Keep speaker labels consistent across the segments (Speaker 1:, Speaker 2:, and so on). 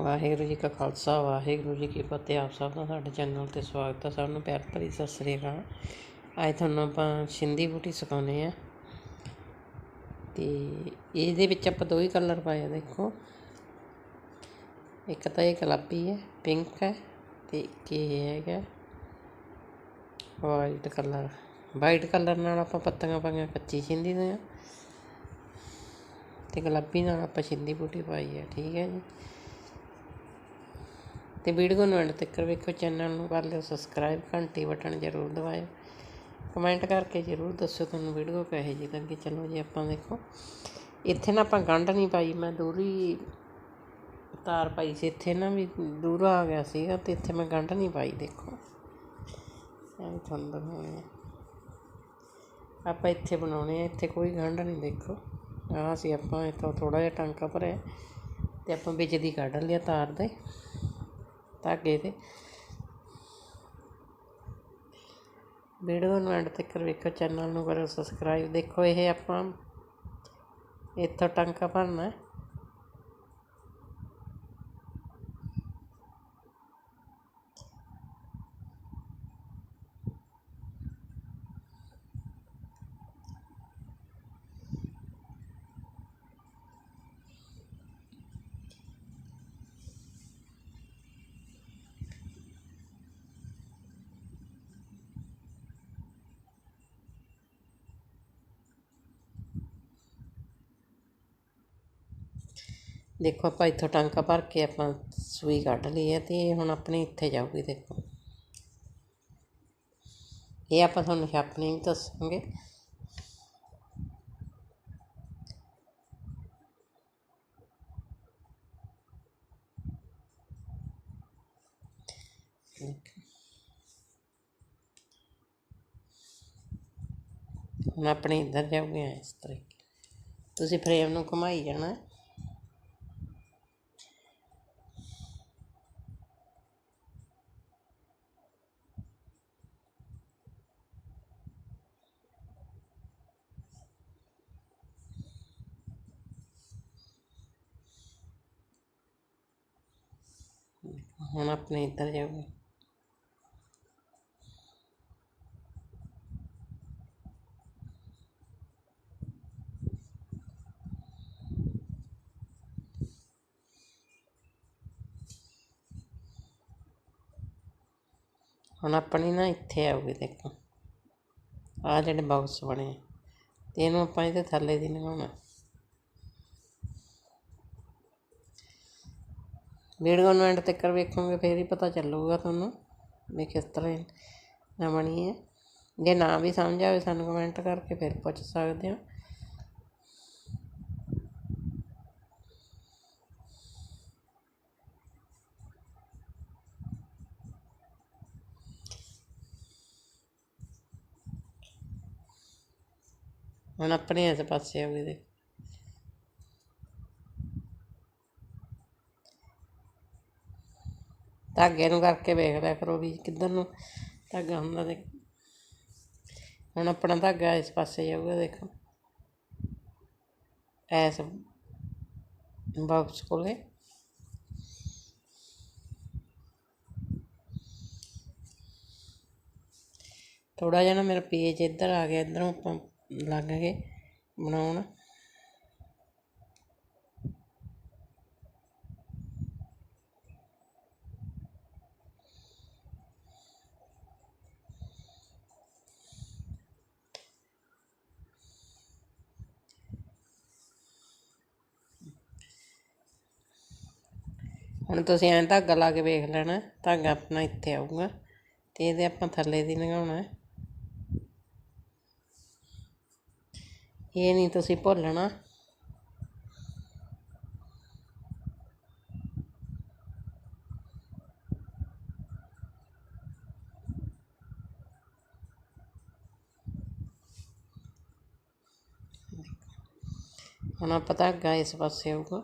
Speaker 1: ਵਾਹਿਗੁਰੂ ਜੀ ਕਾ ਖਾਲਸਾ, ਵਾਹਿਗੁਰੂ ਜੀ ਕੀ ਫਤਿਹ। ਆਪ ਸਭ ਦਾ ਸਾਡੇ ਚੈਨਲ ਤੇ ਸਵਾਗਤ ਹੈ। ਸਭ ਨੂੰ ਪਿਆਰ ਭਰੀ ਸਤਿ ਸ੍ਰੀ ਅਕਾਲ। ਅੱਜ ਤੁਹਾਨੂੰ ਆਪਾਂ ਸਿੰਧੀ ਬੂਟੀ ਸਿਖਾਉਂਦੇ ਆ। ਤੇ ਇਹਦੇ ਵਿੱਚ ਆਪਾਂ ਦੋ ਹੀ ਕਲਰ ਪਾਏ ਆ, ਦੇਖੋ। ਇੱਕ ਤਾਂ ਇਹ ਗੁਲਾਬੀ ਹੈ ਪਿੰਕ ਹੈ ਤੇ ਇੱਕ ਇਹ ਹੈਗਾ ਵਾਈਟ ਕਲਰ ਵਾਈਟ ਕਲਰ ਨਾਲ ਆਪਾਂ ਪੱਤੀਆਂ ਪਾਈਆਂ ਕੱਚੀ ਸਿੰਧੀ ਦੀਆਂ। ਤੇ ਗੁਲਾਬੀ ਨਾਲ ਆਪਾਂ ਸਿੰਧੀ ਬੂਟੀ ਪਾਈ ਹੈ, ਠੀਕ ਹੈ ਜੀ। ਤੇ ਵੀਡੀਓ ਨੂੰ ਐਂਡ ਤੱਕ ਵੇਖੋ ਚੈਨਲ ਨੂੰ ਕਰ ਲਿਓ ਸਬਸਕ੍ਰਾਈਬ, ਘੰਟੀ ਬਟਨ ਜ਼ਰੂਰ ਦਬਾਇਓ। ਕਮੈਂਟ ਕਰਕੇ ਜ਼ਰੂਰ ਦੱਸੋ ਤੁਹਾਨੂੰ ਵੀਡੀਓ ਕਿਹੋ ਜਿਹੀ ਲੱਗੀ। ਚਲੋ ਜੀ, ਆਪਾਂ ਦੇਖੋ। ਇੱਥੇ ਨਾ ਆਪਾਂ ਗੰਢ ਨਹੀਂ ਪਾਈ, ਮੈਂ ਦੂਰੀ ਤਾਰ ਪਾਈ ਸੀ। ਇੱਥੇ ਨਾ ਵੀ ਦੂਰ ਆ ਗਿਆ ਸੀਗਾ ਤੇ ਇੱਥੇ ਮੈਂ ਗੰਢ ਨਹੀਂ ਪਾਈ, ਦੇਖੋ। ਐਂ ਤੁਹਾਨੂੰ ਦਿਖਾਉਣੇ ਆ। ਆਪਾਂ ਇੱਥੇ ਬਣਾਉਣੇ ਆ, ਇੱਥੇ ਕੋਈ ਗੰਢ ਨਹੀਂ, ਦੇਖੋ। ਆਹ ਸੀ ਆਪਾਂ, ਇੱਥੋਂ ਥੋੜਾ ਜਿਹਾ ਟਾਂਕਾ ਭਰਿਆ ਤੇ ਆਪਾਂ ਵਿੱਚ ਦੀ ਕੱਢ ਲਿਆ ਤਾਰ ਦੇ। ਧਾਗੇ ਦੇ। ਵੀਡੀਓ ਨੂੰ ਐਂਡ ਤੱਕ ਵੇਖੋ ਚੈਨਲ ਨੂੰ ਕਰੋ ਸਬਸਕ੍ਰਾਈਬ ਦੇਖੋ, ਇਹ ਆਪਾਂ ਇੱਥੋਂ ਟਾਂਕਾ ਭਰਨਾ ਦੇਖੋ ਆਪਾਂ ਇੱਥੋਂ ਟਾਂਕਾ ਭਰ ਕੇ ਆਪਾਂ ਸੂਈ ਕੱਢ ਲਈ ਹੈ ਅਤੇ ਇਹ ਹੁਣ ਆਪਣੇ ਇੱਥੇ ਜਾਊਗੀ ਦੇਖੋ। ਇਹ ਆਪਾਂ ਤੁਹਾਨੂੰ ਛਾਪਣੀ ਵੀ ਦੱਸਾਂਗੇ। ਹੁਣ ਆਪਣੇ ਇੱਧਰ ਜਾਊਗੇ, ਇਸ ਤਰੀਕੇ ਤੁਸੀਂ ਫਰੇਮ ਨੂੰ ਘੁਮਾਈ ਜਾਣਾ। ਹੁਣ ਆਪਣੇ ਇੱਧਰ ਜਾਊਗੇ ਹੁਣ ਆਪਣੀ ਨਾ ਇੱਥੇ ਆਊਗੀ ਦੇਖੋ। ਆਹ ਜਿਹੜੇ ਬਾਕਸ ਬਣੇ ਆ। ਤੇ ਇਹਨੂੰ ਆਪਾਂ ਇਹਦੇ ਥੱਲੇ ਦੀ ਲਗਾਉਣਾ ਵੀਡੀਓ ਨੂੰ ਐਂਡ ਤੱਕ ਵੇਖੋਗੇ, ਫਿਰ ਹੀ ਪਤਾ ਚੱਲੂਗਾ ਤੁਹਾਨੂੰ ਵੀ ਕਿਸ ਤਰ੍ਹਾਂ ਨਾ ਬਣੀ ਹੈ। ਜੇ ਨਾ ਵੀ ਸਮਝ ਆਵੇ ਸਾਨੂੰ ਕਮੈਂਟ ਕਰਕੇ ਫਿਰ ਪੁੱਛ ਸਕਦੇ ਹੋ। ਹੁਣ ਆਪਣੇ ਇਸ ਪਾਸੇ ਆਉਗੀ ਦੇ ਧਾਗੇ ਨੂੰ ਕਰਕੇ ਵੇਖ ਲਿਆ ਕਰੋ ਵੀ ਕਿੱਧਰ ਨੂੰ ਧਾਗਾ ਹੁੰਦਾ ਦੇ ਹੁਣ ਆਪਣਾ ਧਾਗਾ ਇਸ ਪਾਸੇ ਜਾਊਗਾ ਦੇਖੋ। ਐਸ ਬਾਕਸ ਕੋਲੇ। ਥੋੜਾ ਜਿਹਾ ਨਾ ਮੇਰਾ ਪੇਜ ਇੱਧਰ ਆ ਗਿਆ, ਇੱਧਰੋਂ ਆਪਾਂ ਲੱਗ ਗਏ ਬਣਾਉਣ। ਤੁਸੀਂ ਐਂ ਧਾਗਾ ਲਾ ਕੇ ਵੇਖ ਲੈਣਾ, ਧਾਗਾ ਆਪਣਾ ਇੱਥੇ ਆਊਗਾ, ਤੇ ਇਹਦੇ ਆਪਾਂ ਥੱਲੇ ਦੀ ਲਗਾਉਣਾ ਇਹ ਨਹੀਂ ਤੁਸੀਂ ਭੁੱਲਣਾ। ਹੁਣ ਆਪਾਂ ਧਾਗਾ ਇਸ ਪਾਸੇ ਆਊਗਾ।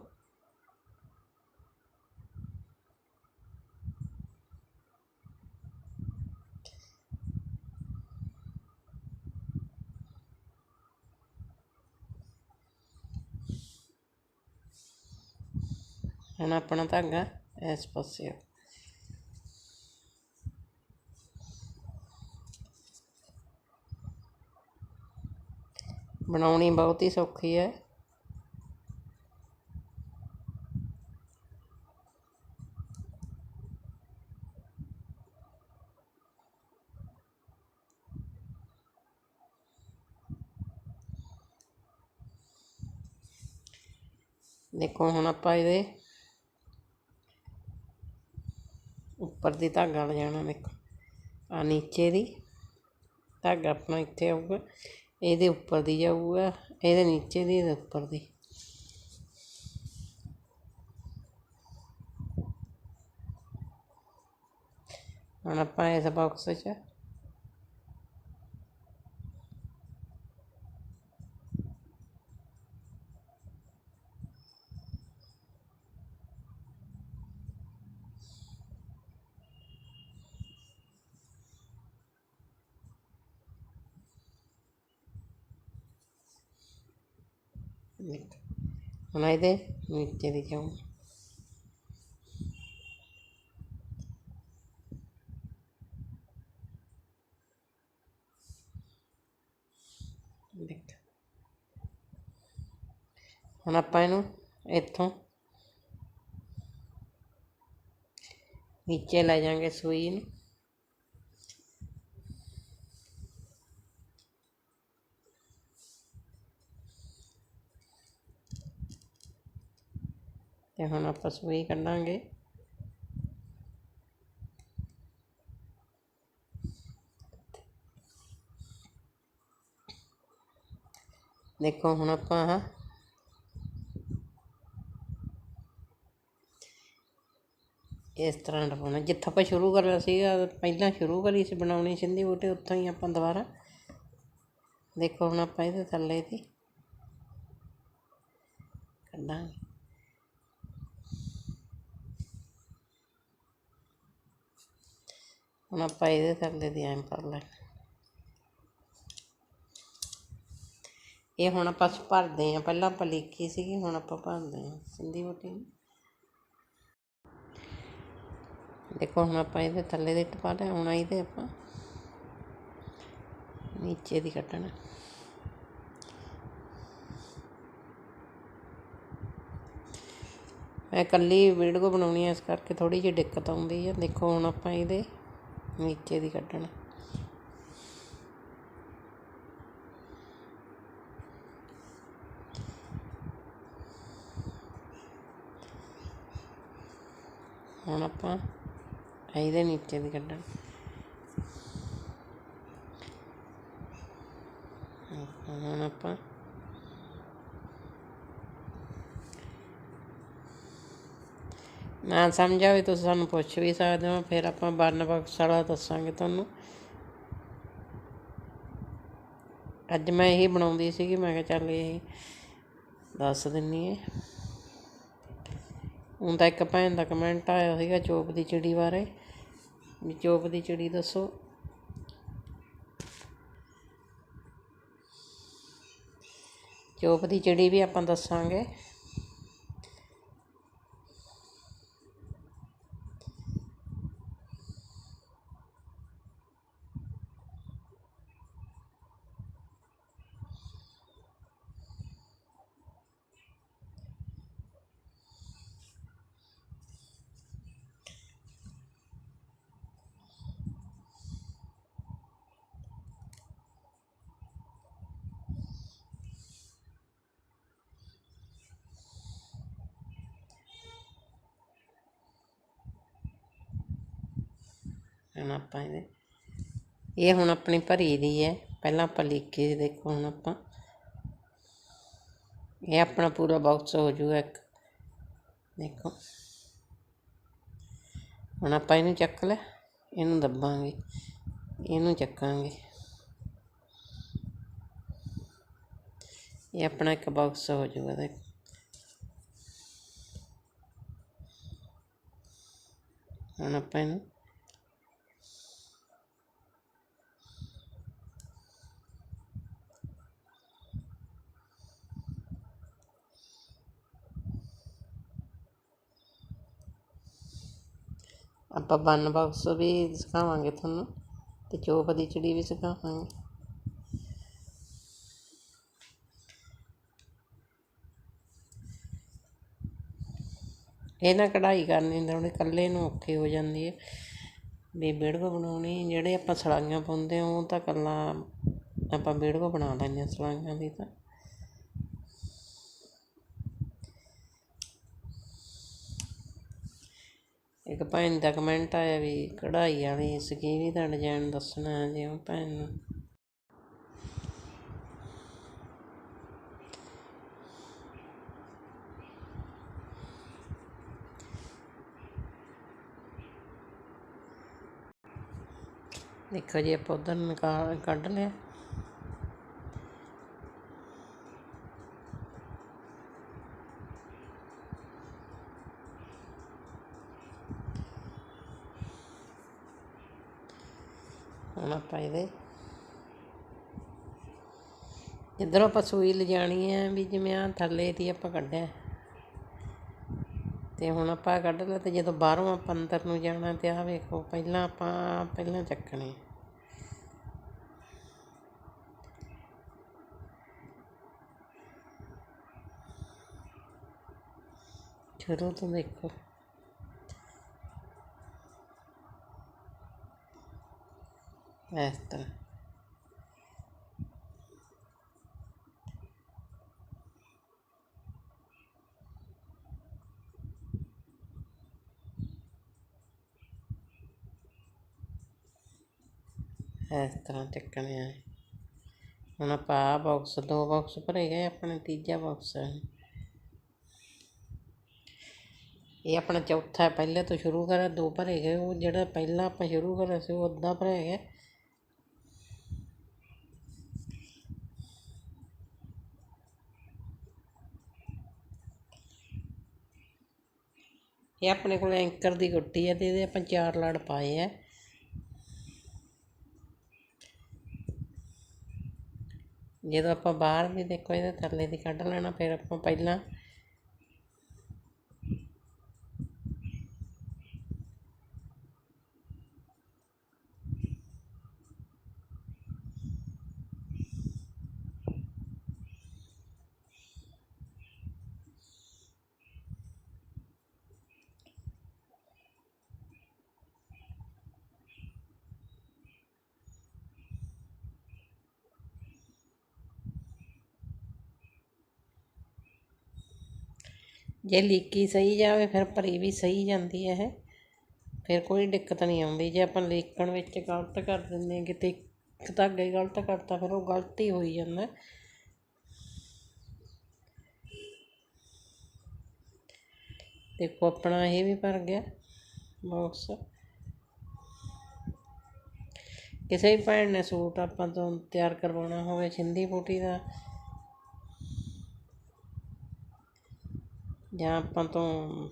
Speaker 1: ਹੁਣ ਆਪਣਾ ਧਾਗਾ ਇਸ ਪਾਸੇ ਬਣਾਉਣੀ ਬਹੁਤ ਹੀ ਸੌਖੀ ਹੈ। ਦੇਖੋ ਹੁਣ ਆਪਾਂ ਇਹਦੇ ਉੱਪਰ ਦੀ ਧਾਗਾ ਲਿਜਾਣਾ ਦੇਖੋ ਆ ਨੀਚੇ ਦੀ ਧਾਗਾ ਆਪਣਾ ਇੱਥੇ ਆਊਗਾ। ਇਹਦੇ ਉੱਪਰ ਦੀ ਜਾਊਗਾ, ਇਹਦੇ ਨੀਚੇ ਦੀ, ਇਹਦੇ ਉੱਪਰ ਦੀ। ਹੁਣ ਆਪਾਂ ਇਸ ਬਾਕਸ 'ਚ ਦੇਖੋ ਹੁਣ ਇਹਦੇ ਨੀਚੇ ਦੀ ਜਾਊਂ ਦੇਖੋ ਹੁਣ ਆਪਾਂ ਇਹਨੂੰ ਇੱਥੋਂ ਨੀਚੇ ਲੈ ਜਾਾਂਗੇ ਸੂਈ ਨੂੰ ਤੇ ਹੁਣ ਆਪਾਂ ਸੂਈ ਕੱਢਾਂਗੇ। ਦੇਖੋ ਹੁਣ ਆਪਾਂ ਆਹ ਇਸ ਤਰ੍ਹਾਂ ਲਵਾਉਣਾ ਜਿੱਥੋਂ ਆਪਾਂ ਸ਼ੁਰੂ ਕਰਿਆ ਸੀਗਾ, ਪਹਿਲਾਂ ਸ਼ੁਰੂ ਕਰੀ ਸੀ ਬਣਾਉਣੀ ਸਿੰਧੀ ਬੂਟੇ, ਉੱਥੋਂ ਹੀ ਆਪਾਂ ਦੁਬਾਰਾ ਦੇਖੋ ਹੁਣ ਆਪਾਂ ਇਹਦੇ ਥੱਲੇ ਦੀ ਕੱਢਾਂਗੇ। ਹੁਣ ਆਪਾਂ ਇਹਦੇ ਥੱਲੇ ਦੀ ਐਂ ਕਰ ਲੈ ਇਹ ਹੁਣ ਆਪਾਂ ਭਰਦੇ ਆ ਪਹਿਲਾਂ ਆਪਾਂ ਲਿਖੀ ਸੀਗੀ ਹੁਣ ਆਪਾਂ ਭਰਦੇ ਆ ਸਿੰਧੀ ਬੂਟੀ ਦੇਖੋ ਹੁਣ ਆਪਾਂ ਇਹਦੇ ਥੱਲੇ ਦੇ ਟਪਾ ਲਿਆ ਹੁਣ ਇਹਦੇ ਆਪਾਂ ਨੀਚੇ ਦੀ ਕੱਟਣਾ ਮੈਂ ਇਕੱਲੀ ਵੀਡੀਓ ਬਣਾਉਣੀ ਹੈ ਇਸ ਕਰਕੇ ਥੋੜੀ ਜਿਹੀ ਦਿੱਕਤ ਆਉਂਦੀ ਹੈ ਦੇਖੋ ਹੁਣ ਆਪਾਂ ਇਹਦੇ ਨੀਚੇ ਦੀ ਕੱਢਣਾ ਹੁਣ ਆਪਾਂ ਇਹਦੇ ਨੀਚੇ ਦੀ ਕੱਢਣਾ ਹੁਣ ਆਪਾਂ ਨਾ ਸਮਝ ਆਵੇ ਤੁਸੀਂ ਸਾਨੂੰ ਪੁੱਛ ਵੀ ਸਕਦੇ ਹੋ, ਫਿਰ ਆਪਾਂ ਬਰਨ ਬਾਕਸ ਵਾਲਾ ਦੱਸਾਂਗੇ ਤੁਹਾਨੂੰ। ਅੱਜ ਮੈਂ ਇਹੀ ਬਣਾਉਂਦੀ ਸੀਗੀ, ਮੈਂ ਕਿਹਾ ਚੱਲ ਇਹ ਦੱਸ ਦਿੰਨੀ ਹੈ ਹੁਣ ਤਾਂ ਇੱਕ ਭੈਣ ਦਾ ਕਮੈਂਟ ਆਇਆ ਸੀਗਾ ਚੋਪ ਦੀ ਚਿੜੀ ਬਾਰੇ। ਵੀ ਚੋਪ ਦੀ ਚਿੜੀ ਦੱਸੋ। ਚੋਪ ਦੀ ਚਿੜੀ ਵੀ ਆਪਾਂ ਦੱਸਾਂਗੇ। ਹੁਣ ਆਪਾਂ ਇਹਦੇ, ਇਹ ਹੁਣ ਆਪਣੀ ਭਰੀ ਦੀ ਹੈ, ਪਹਿਲਾਂ ਆਪਾਂ ਲਿਖ ਦੇਖੋ ਹੁਣ ਆਪਾਂ। ਇਹ ਆਪਣਾ ਪੂਰਾ ਬਾਕਸ ਹੋ ਜੂਗਾ ਇੱਕ। ਦੇਖੋ। ਹੁਣ ਆਪਾਂ ਇਹਨੂੰ ਚੱਕ ਲੈ, ਇਹਨੂੰ ਦੱਬਾਂਗੇ, ਇਹਨੂੰ ਚੱਕਾਂਗੇ। ਇਹ ਆਪਣਾ ਇੱਕ ਬਾਕਸ ਹੋ ਜੂਗਾ, ਦੇਖੋ। ਹੁਣ ਆਪਾਂ ਇਹਨੂੰ ਆਪਾਂ ਬੰਨ ਬਾਕਸ ਵੀ ਸਿਖਾਵਾਂਗੇ ਤੁਹਾਨੂੰ ਤੇ ਚੋਪ ਦੀ ਚਿੜੀ ਵੀ ਸਿਖਾਵਾਂਗੇ। ਇਹ ਨਾ ਕਢਾਈ ਕਰਨੀ ਤਾਂ ਉਹਨੇ ਇਕੱਲੇ ਨੂੰ ਔਖੀ ਹੋ ਜਾਂਦੀ ਹੈ ਵੀ ਵੀਡੀਓ ਬਣਾਉਣੀ, ਜਿਹੜੇ ਆਪਾਂ ਸਲਾਈਆਂ ਪਾਉਂਦੇ ਹਾਂ ਉਹ ਤਾਂ ਇਕੱਲਾ ਆਪਾਂ ਵੀਡੀਓ ਬਣਾ ਲੈਂਦੇ ਹਾਂ ਸਲਾਈਆਂ ਦੀ ਤਾਂ। ਇੱਕ ਭੈਣ ਦਾ ਕਮੈਂਟ ਆਇਆ ਵੀ ਕਢਾਈ ਵਾਲੀ ਸਕੀਵੀ ਦਾ ਡਿਜ਼ਾਈਨ ਦੱਸਣਾ ਜੇ ਉਹ ਭੈਣ ਨੂੰ। ਦੇਖੋ ਜੀ, ਆਪਾਂ ਉਧਰ ਨਿਕਾਲ ਕੱਢ ਲਿਆ ਹੁਣ ਆਪਾਂ ਇਹਦੇ ਇੱਧਰੋਂ ਆਪਾਂ ਸੂਈ ਲਿਜਾਣੀ ਹੈ ਵੀ ਜਿਵੇਂ ਆ ਥੱਲੇ ਦੀ ਆਪਾਂ ਕੱਢਿਆ। ਤੇ ਹੁਣ ਆਪਾਂ ਕੱਢ ਲਿਆ ਤੇ ਜਦੋਂ ਬਾਹਰੋਂ ਆਪਾਂ ਅੰਦਰ ਨੂੰ ਜਾਣਾ ਤੇ ਆ ਵੇਖੋ, ਪਹਿਲਾਂ ਆਪਾਂ ਪਹਿਲਾਂ ਚੱਕਣੇ। ਸ਼ੁਰੂ ਤੋਂ ਦੇਖੋ। ਇਸ ਤਰ੍ਹਾਂ। ਇਸ ਤਰ੍ਹਾਂ ਚੱਕਣੇ ਆ। ਹੁਣ ਆਪਾਂ ਆਹ ਬਾਕਸ ਦੋ ਬਾਕਸ ਭਰੇ ਗਏ, ਆਪਣੇ ਤੀਜਾ ਬਾਕਸ ਹੈ ਇਹ ਆਪਣਾ ਚੌਥਾ ਹੈ, ਪਹਿਲੇ ਤੋਂ ਸ਼ੁਰੂ ਕਰਿਆ ਦੋ ਭਰੇ ਗਏ, ਉਹ ਜਿਹੜਾ ਪਹਿਲਾਂ ਆਪਾਂ ਸ਼ੁਰੂ ਕਰਿਆ ਸੀ, ਉਹ ਅੱਧਾ ਭਰਿਆ ਗਿਆ। ਇਹ ਆਪਣੇ ਕੋਲ ਐਂਕਰ ਦੀ ਗੁੱਟੀ ਹੈ ਤੇ ਇਹਦੇ ਆਪਾਂ ਚਾਰ ਲੜ ਪਾਏ ਆ। ਜਦੋਂ ਆਪਾਂ ਬਾਹਰ ਵੀ ਦੇਖੋ ਇਹਦੇ ਥੱਲੇ ਦੀ ਕੱਢ ਲੈਣਾ ਫਿਰ ਆਪਾਂ ਪਹਿਲਾਂ ਜੇ ਲੀਕੀ ਸਹੀ ਜਾਵੇ ਫਿਰ ਭਰੀ ਵੀ ਸਹੀ ਜਾਂਦੀ ਹੈ ਇਹ। ਫਿਰ ਕੋਈ ਦਿੱਕਤ ਨਹੀਂ ਆਉਂਦੀ। ਜੇ ਆਪਾਂ ਲੀਕਣ ਵਿੱਚ ਗਲਤ ਕਰ ਦਿੰਦੇ ਹਾਂ, ਕਿਤੇ ਇੱਕ ਧਾਗਾ ਹੀ ਗਲਤ ਕਰਤਾ, ਫਿਰ ਉਹ ਗਲਤ ਹੀ ਹੋਈ ਜਾਂਦਾ। ਦੇਖੋ, ਆਪਣਾ ਇਹ ਵੀ ਭਰ ਗਿਆ ਬਾਕਸ ਕਿਸੇ ਵੀ ਭੈਣ ਨੇ ਸੂਟ ਆਪਾਂ ਤੋਂ ਤਿਆਰ ਕਰਵਾਉਣਾ ਹੋਵੇ ਸਿੰਧੀ ਬੂਟੀ ਦਾ ਜਾਂ ਆਪਾਂ ਤੋਂ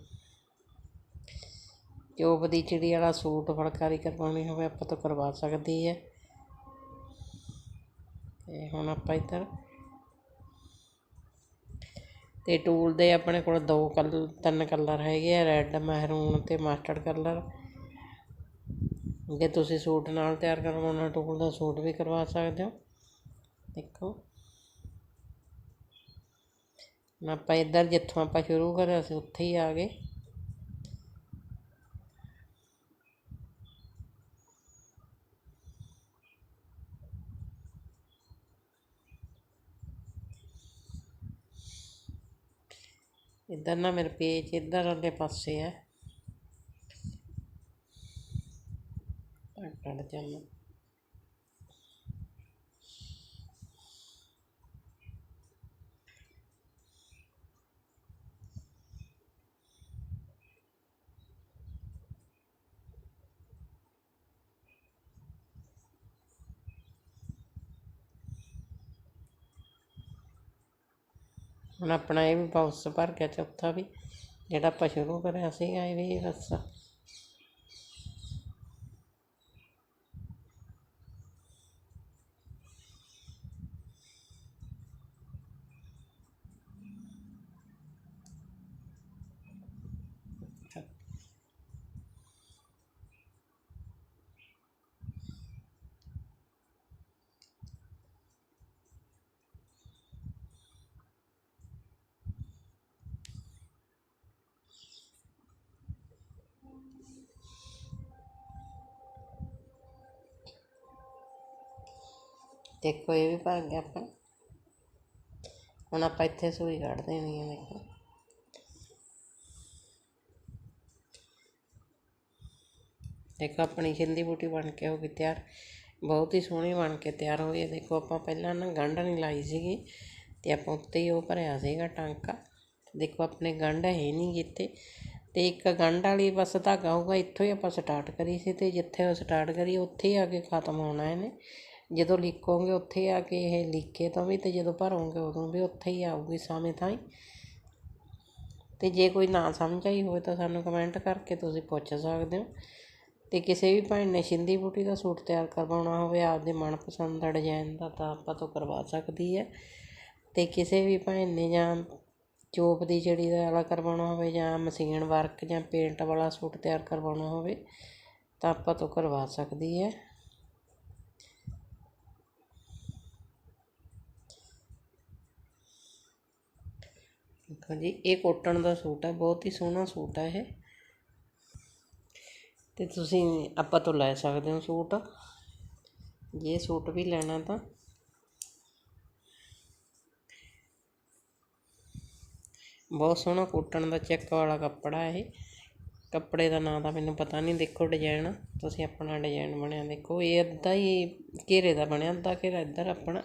Speaker 1: ਚੋਪ ਦੀ ਚਿੜੀ ਵਾਲਾ ਸੂਟ ਫੁਲਕਾਰੀ ਕਰਵਾਉਣੀ ਹੋਵੇ, ਆਪਾਂ ਤੋਂ ਕਰਵਾ ਸਕਦੀ ਹੈ। ਅਤੇ ਹੁਣ ਆਪਾਂ ਇੱਧਰ ਅਤੇ ਟੂਲ ਦੇ ਆਪਣੇ ਕੋਲ ਦੋ ਕਲ, ਤਿੰਨ ਕਲਰ ਹੈਗੇ ਆ, ਰੈੱਡ, ਮਹਿਰੂਨ ਅਤੇ ਮਾਸਟਰਡ ਕਲਰ। ਜੇ ਤੁਸੀਂ ਸੂਟ ਨਾਲ ਤਿਆਰ ਕਰਵਾਉਣਾ, ਟੂਲ ਦਾ ਸੂਟ ਵੀ ਕਰਵਾ ਸਕਦੇ ਹੋ। ਦੇਖੋ। ਆਪਾਂ ਇੱਧਰ ਜਿੱਥੋਂ ਆਪਾਂ ਸ਼ੁਰੂ ਕਰਿਆ ਸੀ, ਉੱਥੇ ਹੀ ਆ ਗਏ। ਇੱਧਰ ਨਾ ਮੇਰੇ ਪੇਜ ਇੱਧਰ ਵਾਲੇ ਪਾਸੇ ਹੈ ਕੱਢ ਜਾਣਾ ਹੁਣ ਆਪਣਾ ਇਹ ਵੀ ਬਾਕਸ ਭਰ ਗਿਆ, ਚੌਥਾ ਵੀ, ਜਿਹੜਾ ਆਪਾਂ ਸ਼ੁਰੂ ਕਰਿਆ ਸੀਗਾ, ਇਹ ਵੀ ਬਸ ਦੇਖੋ, ਇਹ ਵੀ ਭਰ ਗਿਆ ਆਪਣਾ ਹੁਣ ਆਪਾਂ ਇੱਥੇ ਸੂਈ ਕੱਢ ਦੇਣੀ ਹੈ ਦੇਖੋ। ਦੇਖੋ, ਆਪਣੀ ਸਿੰਦੀ ਬੂਟੀ ਬਣ ਕੇ ਹੋ ਗਈ ਤਿਆਰ। ਬਹੁਤ ਹੀ ਸੋਹਣੀ ਬਣ ਕੇ ਤਿਆਰ ਹੋਈ ਹੈ ਦੇਖੋ, ਆਪਾਂ ਪਹਿਲਾਂ ਨਾ ਗੰਢ ਨਹੀਂ ਲਾਈ ਸੀਗੀ ਤੇ ਆਪਾਂ ਉੱਤੇ ਹੀ ਉਹ ਭਰਿਆ ਸੀਗਾ ਟਾਂਕਾ। ਦੇਖੋ, ਆਪਣੇ ਗੰਢ ਹੈ ਨਹੀਂ ਕਿਤੇ। ਤੇ ਇੱਕ ਗੰਢ ਵਾਲੀ ਬਸ ਧਾਗਾ ਹੋਊਗਾ, ਇੱਥੋਂ ਹੀ ਆਪਾਂ ਸਟਾਰਟ ਕਰੀ ਸੀ ਤੇ ਜਿੱਥੇ ਉਹ ਸਟਾਰਟ ਕਰੀ, ਉੱਥੇ ਹੀ ਆ ਕੇ ਖਤਮ ਹੋਣਾ ਇਹਨੇ। ਜਦੋਂ ਲਿਖੋਗੇ ਉੱਥੇ ਹੀ ਆ ਕੇ ਇਹ ਲਿਖੇ ਤੋਂ ਵੀ ਅਤੇ ਜਦੋਂ ਭਰੋਗੇ ਉਦੋਂ ਵੀ ਉੱਥੇ ਹੀ ਆਊਗੀ ਸਮੇਂ ਥਾਂ ਅਤੇ ਜੇ ਕੋਈ ਨਾ ਸਮਝ ਆਈ ਹੋਵੇ ਤਾਂ ਸਾਨੂੰ ਕਮੈਂਟ ਕਰਕੇ ਤੁਸੀਂ ਪੁੱਛ ਸਕਦੇ ਹੋ। ਅਤੇ ਕਿਸੇ ਵੀ ਭੈਣ ਨੇ ਸਿੰਦੀ ਬੂਟੀ ਦਾ ਸੂਟ ਤਿਆਰ ਕਰਵਾਉਣਾ ਹੋਵੇ, ਆਪਦੇ ਮਨਪਸੰਦ ਦਾ ਡਿਜ਼ਾਈਨ ਦਾ ਤਾਂ ਆਪਾਂ ਤੋਂ ਕਰਵਾ ਸਕਦੀ ਹੈ। ਅਤੇ ਕਿਸੇ ਵੀ ਭੈਣ ਨੇ ਜਾਂ ਚੋਪ ਦੀ ਜੜੀ ਦਾ ਵਾਲਾ ਕਰਵਾਉਣਾ ਹੋਵੇ ਜਾਂ ਮਸ਼ੀਨ ਵਰਕ ਜਾਂ ਪੇਂਟ ਵਾਲਾ ਸੂਟ ਤਿਆਰ ਕਰਵਾਉਣਾ ਹੋਵੇ ਤਾਂ ਆਪਾਂ ਤੋਂ ਕਰਵਾ ਸਕਦੀ ਹੈ। ਦੇਖੋ ਜੀ, ਇਹ ਕੋਟਨ ਦਾ ਸੂਟ ਹੈ, ਬਹੁਤ ਹੀ ਸੋਹਣਾ ਸੂਟ ਹੈ ਇਹ। ਤੇ ਤੁਸੀਂ ਆਪਾਂ ਤੋਂ ਲੈ ਸਕਦੇ ਹੋ ਸੂਟ। ਜੇ ਸੂਟ ਵੀ ਲੈਣਾ ਤਾਂ। ਬਹੁਤ ਸੋਹਣਾ ਕੋਟਨ ਦਾ ਚੈੱਕ ਵਾਲਾ ਕੱਪੜਾ ਇਹ। ਕੱਪੜੇ ਦਾ ਨਾਂ ਤਾਂ ਮੈਨੂੰ ਪਤਾ ਨਹੀਂ, ਦੇਖੋ ਡਿਜ਼ਾਈਨ। ਤੁਸੀਂ ਆਪਣਾ ਡਿਜ਼ਾਈਨ ਬਣਿਆ ਦੇਖੋ, ਇਹ ਅੱਧਾ ਹੀ ਘੇਰੇ ਦਾ ਬਣਿਆ, ਅੱਧਾ ਘੇਰਾ ਇੱਧਰ ਆਪਣਾ।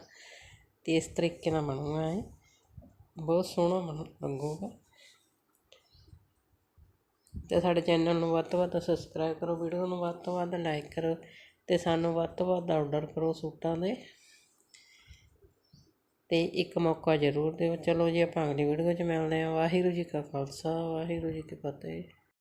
Speaker 1: ਤੇ ਇਸ ਤਰੀਕੇ ਨਾਲ ਬਣੂਗਾ ਇਹ। ਬਹੁਤ ਸੋਹਣਾ ਬਣ ਲੱਗੂਗਾ ਤੇ ਸਾਡੇ ਚੈਨਲ ਨੂੰ ਵੱਧ ਤੋਂ ਵੱਧ ਸਬਸਕ੍ਰਾਈਬ ਕਰੋ ਵੀਡੀਓ ਨੂੰ ਵੱਧ ਤੋਂ ਵੱਧ ਲਾਈਕ ਕਰੋ ਤੇ ਸਾਨੂੰ ਵੱਧ ਤੋਂ ਵੱਧ ਆਰਡਰ ਕਰੋ ਸੂਟਾਂ ਦੇ। ਤੇ ਇੱਕ ਮੌਕਾ ਜ਼ਰੂਰ ਦਿਓ। ਚਲੋ ਜੀ, ਆਪਾਂ ਅਗਲੀ ਵੀਡੀਓ 'ਚ ਮਿਲਦੇ ਹਾਂ। ਵਾਹਿਗੁਰੂ ਜੀ ਕਾ ਖਾਲਸਾ, ਵਾਹਿਗੁਰੂ ਜੀ ਕੀ ਫਤਿਹ।